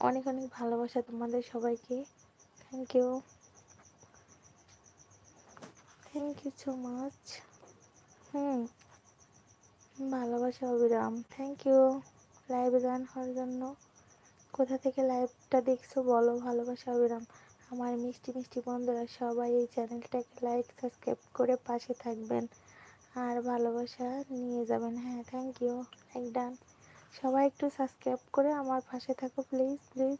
অনেক অনেক ভালোবাসা তোমাদের সবাইকে। Thank you thank you so much hmm, ভালোবাসা অবিরাম। থ্যাংক ইউ লাইভে জয়েন হওয়ার জন্য। কোথা থেকে লাইভটা দেখছ বলো? ভালোবাসা অবিরাম। আমার মিষ্টি মিষ্টি বন্ধুরা, সবাই এই চ্যানেলটাকে লাইক সাবস্ক্রাইব করে পাশে থাকবেন। আর ভালোবাসা নিয়ে যাবেন। হ্যাঁ থ্যাংক ইউ লাইক ডান সবাই একটু সাবস্ক্রাইব করে আমার পাশে থাকো প্লিজ প্লিজ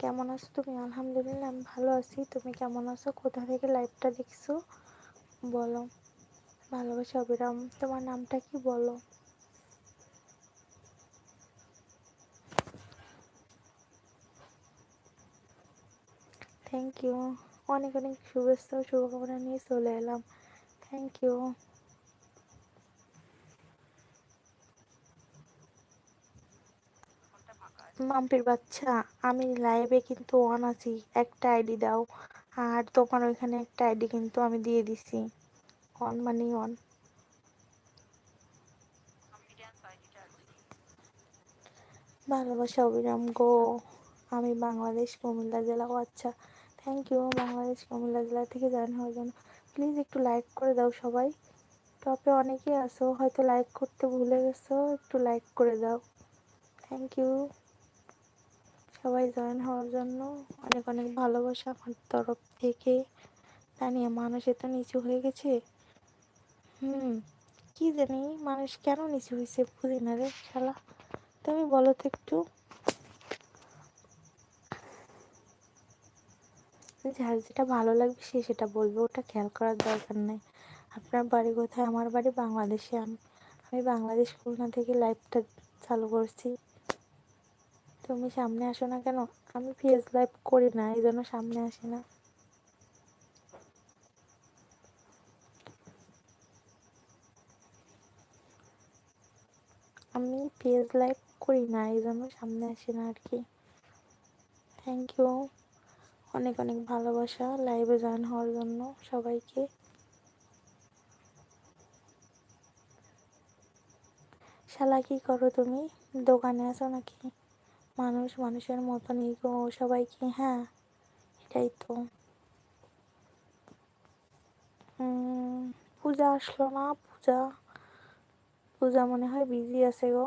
কেমন আছো তুমি? আলহামদুলিল্লাহ, আমি ভালো আছি। তুমি কেমন আছো? কোথা থেকে লাইভটা দেখছ? বলো। ভালোবাসা অবিরাম। তোমার নামটা কি বলো? থ্যাংক ইউ অনেক অনেক শুভেচ্ছা ও শুভকামনা নিয়ে চলে এলাম। থ্যাংক ইউ মাম্পির বাচ্চা, আমি লাইভে কিন্তু অন আছি। একটা আইডি দাও। আর তোমার ওইখানে একটা আইডি কিন্তু আমি দিয়ে দিছি। অন মানে অন ভালোবাসা অবিরাম গো। আমি বাংলাদেশ কুমিল্লা জেলা ও আচ্ছা থ্যাংক ইউ বাংলাদেশ কুমিল্লা জেলা থেকে জয়েন হওয়ার জন্য। প্লিজ একটু লাইক করে দাও সবাই। টপে অনেকেই আছো, হয়তো লাইক করতে ভুলে গেছো, একটু লাইক করে দাও। থ্যাংক ইউ সবাই জয়েন হওয়ার জন্য অনেক অনেক ভালোবাসা আমার তরফ থেকে। জানি মানুষ এত নিচু হয়ে গেছে। হুম, কি জানি মানুষ কেন নিচু হয়েছে বুঝি না রে শালা। তুমি বলো তো একটু। যার যেটা ভালো লাগবে সে সেটা বলবে, ওটা খেয়াল করার দরকার নেই। আপনার বাড়ি কোথায়? আমার বাড়ি বাংলাদেশে। আমি বাংলাদেশ খুলনা থেকে লাইভটা চালু করছি। তুমি সামনে আসো না কেন? আমি ফেস লাইভ করি না, এই জন্য সামনে আসি না। আমি পেজ লাইভ করি না, এই জন্য সামনে আসি না আর কি। থ্যাংক ইউ অনেক অনেক ভালোবাসা লাইভে জয়েন হওয়ার জন্য সবাইকে। শালা কি করো তুমি? দোকানে আছো নাকি? মানুষ মানুষের মতনই গো সবাইকে হ্যাঁ এটাই তো। পূজা আসলো না, পূজা পূজা মনে হয় বিজি আছে গো।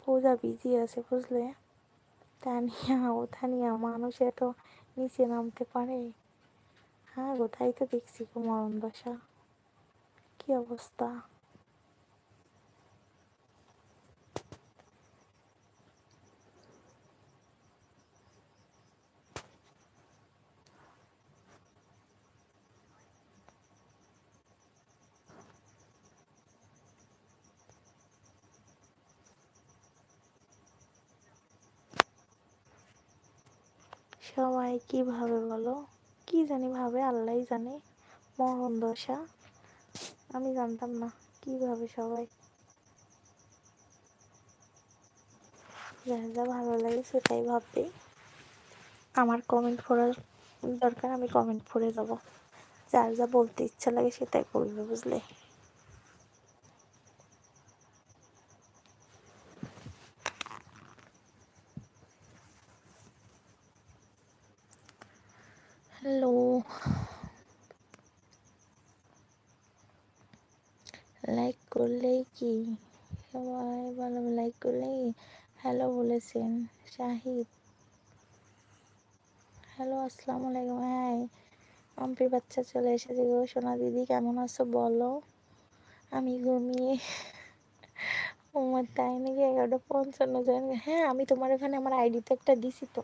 পূজা বিজি আছে বুঝলে? তানিয়া, ও তানিয়া, মানুষ এত নিচে নামতে পারে? হ্যাঁ গো, তাই তো দেখছি গো মরণ দশা। কি অবস্থা? সবাই কীভাবে বলো? কি জানি ভাবে আল্লাহ জানে। মরণ দশা। আমি জানতাম না কীভাবে সবাই। যা যা ভালো লাগে সেটাই ভাববে। আমার কমেন্ট পড়ার দরকার, আমি কমেন্ট পড়ে যাব। যার যা বলতে ইচ্ছা লাগে সেটাই বলবে বুঝলে হ্যালো লাইক করলেই কি? সবাই ভালো লাইক করলেই হ্যালো বলেছেন। শাহিদ। হ্যালো আসসালামু আলাইকুম। হ্যাঁ আম্পির বাচ্চা চলে এসেছে গো। সোনা দিদি, কেমন আছো বলো? আমি ঘুমিয়ে আমার তাই নাকি এগারোটা পঞ্চান্ন জন? হ্যাঁ আমি তোমার এখানে আমার আইডিতে একটা দিছি তো।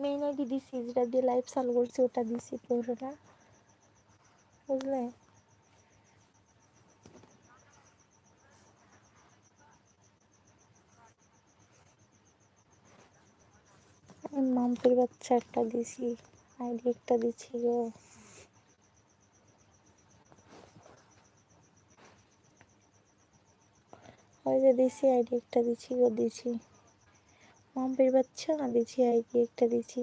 মেইন আইডি দিছি, যেটা দিয়ে লাইভ চালু করছি, ওটা দিছি তো, ওটা। বুঝলে? মাম্পির বাচ্চা একটা দিছি আইডি একটা দিছি গো। ওই যে দিছি আইডি একটা দিছি গো, দিছি। মাম্পির বাচ্চা দিছি আইডি একটা দিছি।